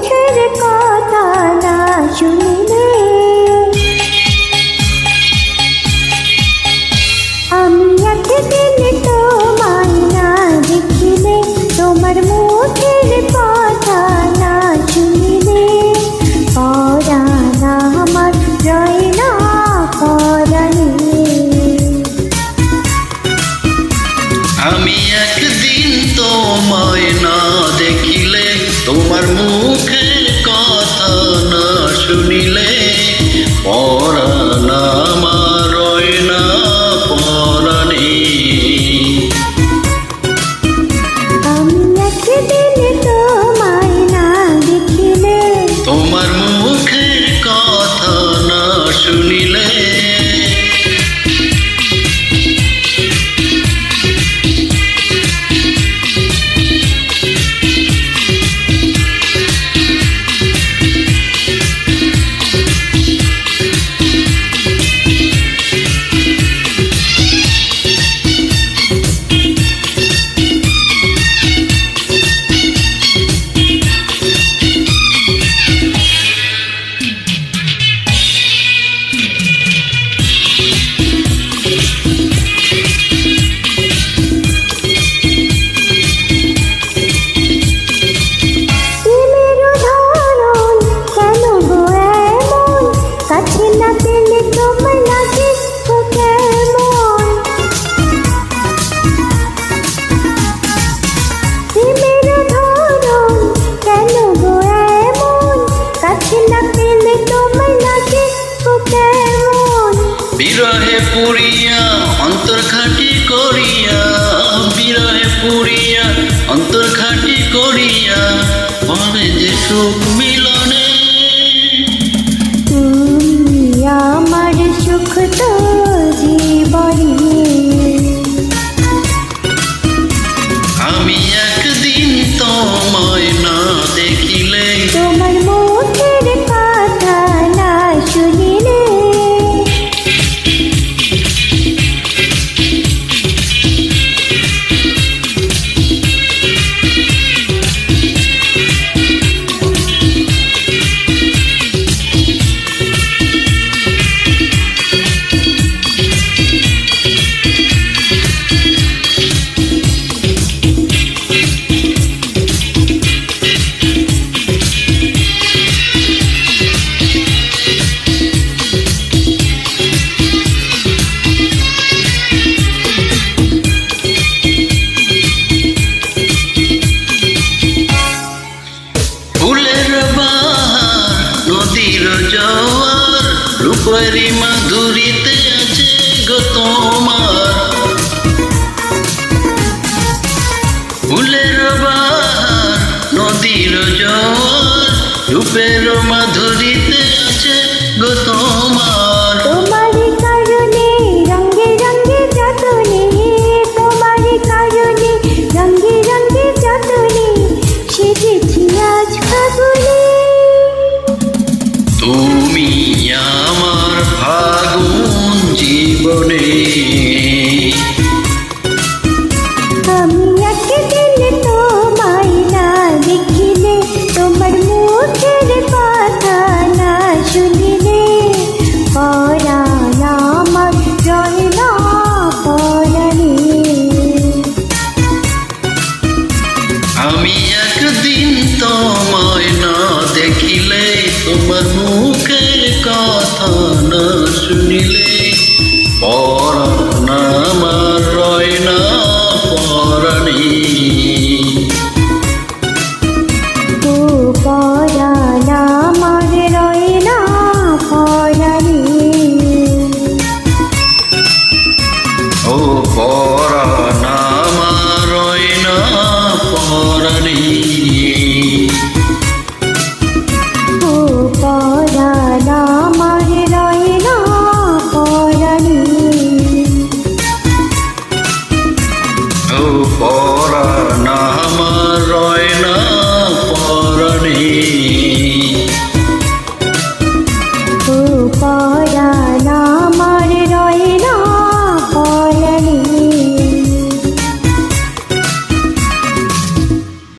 মিথ্যের কথা না শুনি। Lila. পুরিয়া অন্তর খাটি করিয়া বিরহে পুরিয়া অন্তর খাটি করিয়া পরে যে সুখ মিলনে। আমার সুখ তো ফুয়ারি মাধুরীতে আছে গো তোমার। ফুলের বাহার নদীর জল রূপের মাধুরীতে আছে গো তোমার। আমি একদিন তোমায় না দেখিলে তোমার মুখের কথা না শুনিলে। money.